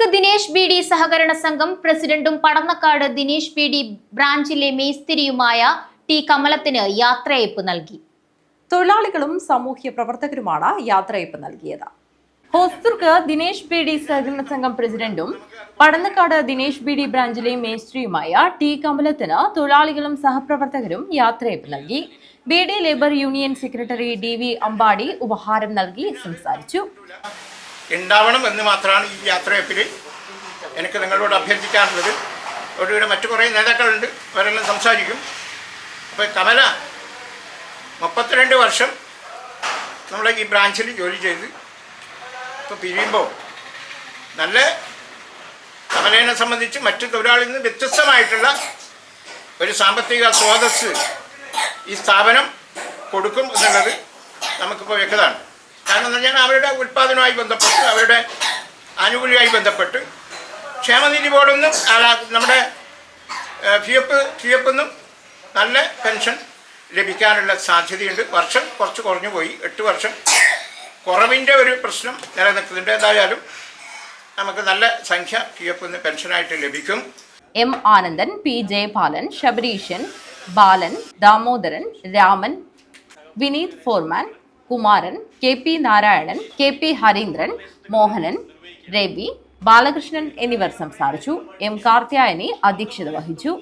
തൊഴിലാളികൾക്ക് Dinesh B D സഹകരണ സംഘം പ്രസിഡന്റും പടന്നക്കാട് ദിനേശ് ബി ഡി ബ്രാഞ്ചിലെ മേസ്തിരിയുമായ ടി കമലത്തിന് യാത്രയയപ്പ് നൽകി. തൊഴിലാളികളും സാമൂഹ്യ പ്രവർത്തകരുമാണ് യാത്രയയപ്പ് നൽകിയത്. ഹോസ്റ്റർക്ക് ദിനേശ് ബി ഡി സഹകരണ സംഘം പ്രസിഡന്റും പടന്നക്കാട് ദിനേശ് ബി ഡി ബ്രാഞ്ചിലെ മേസ്ത്രിയുമായ ടി കമലത്തിന് തൊഴിലാളികളും സഹപ്രവർത്തകരും യാത്രയപ്പ് നൽകി. B D labour union secretary D V Ambadi ഉപഹാരം നൽകി സംസാരിച്ചു. ഉണ്ടാവണം എന്ന് മാത്രമാണ് ഈ യാത്രയപ്പിൽ എനിക്ക് നിങ്ങളോട് അഭ്യർത്ഥിക്കാറുള്ളത് ഇവിടെ മറ്റു കുറേ നേതാക്കളുണ്ട്. അവരെല്ലാം സംസാരിക്കും. അപ്പോൾ കമല മുപ്പത്തിരണ്ട് വർഷം നമ്മുടെ ഈ ബ്രാഞ്ചിൽ ജോലി ചെയ്ത് ഇപ്പോൾ പിരിയുമ്പോൾ നല്ല കമലേനെ സംബന്ധിച്ച് മറ്റു തൊഴിലാളിൽ നിന്ന് വ്യത്യസ്തമായിട്ടുള്ള ഒരു സാമ്പത്തിക സ്രോതസ് ഈ സ്ഥാപനം കൊടുക്കും എന്നുള്ളത് നമുക്കിപ്പോൾ വ്യക്തമാണ്. കാരണം എന്ന് പറഞ്ഞാൽ അവരുടെ ഉൽപ്പാദനവുമായി ബന്ധപ്പെട്ട് അവരുടെ ആനുകൂല്യമായി ബന്ധപ്പെട്ട് ക്ഷേമനിധി ബോർഡൊന്നും നമ്മുടെ ഫി എഫ് ഫി എഫ് ഒന്നും നല്ല പെൻഷൻ ലഭിക്കാനുള്ള സാധ്യതയുണ്ട്. വർഷം കുറച്ച് കുറഞ്ഞു പോയി. എട്ട് വർഷം കുറവിന്റെ ഒരു പ്രശ്നം നിലനിൽക്കുന്നുണ്ട്. എന്തായാലും നമുക്ക് നല്ല സംഖ്യ പി എഫ് നിന്ന് പെൻഷനായിട്ട് ലഭിക്കും. M Anandan P J Jayapalan Sabareeshan Balan Damodaran Raman Vineeth foreman Kumaran K P Narayanan K P Harindran Mohanan Ravi Balakrishnan എന്നിവർ സംസാരിച്ചു. എം കാർത്യായനി അധ്യക്ഷത വഹിച്ചു.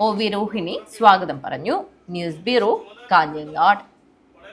ഒ വി രോഹിണി സ്വാഗതം പറഞ്ഞു. News bureau Kanhangad.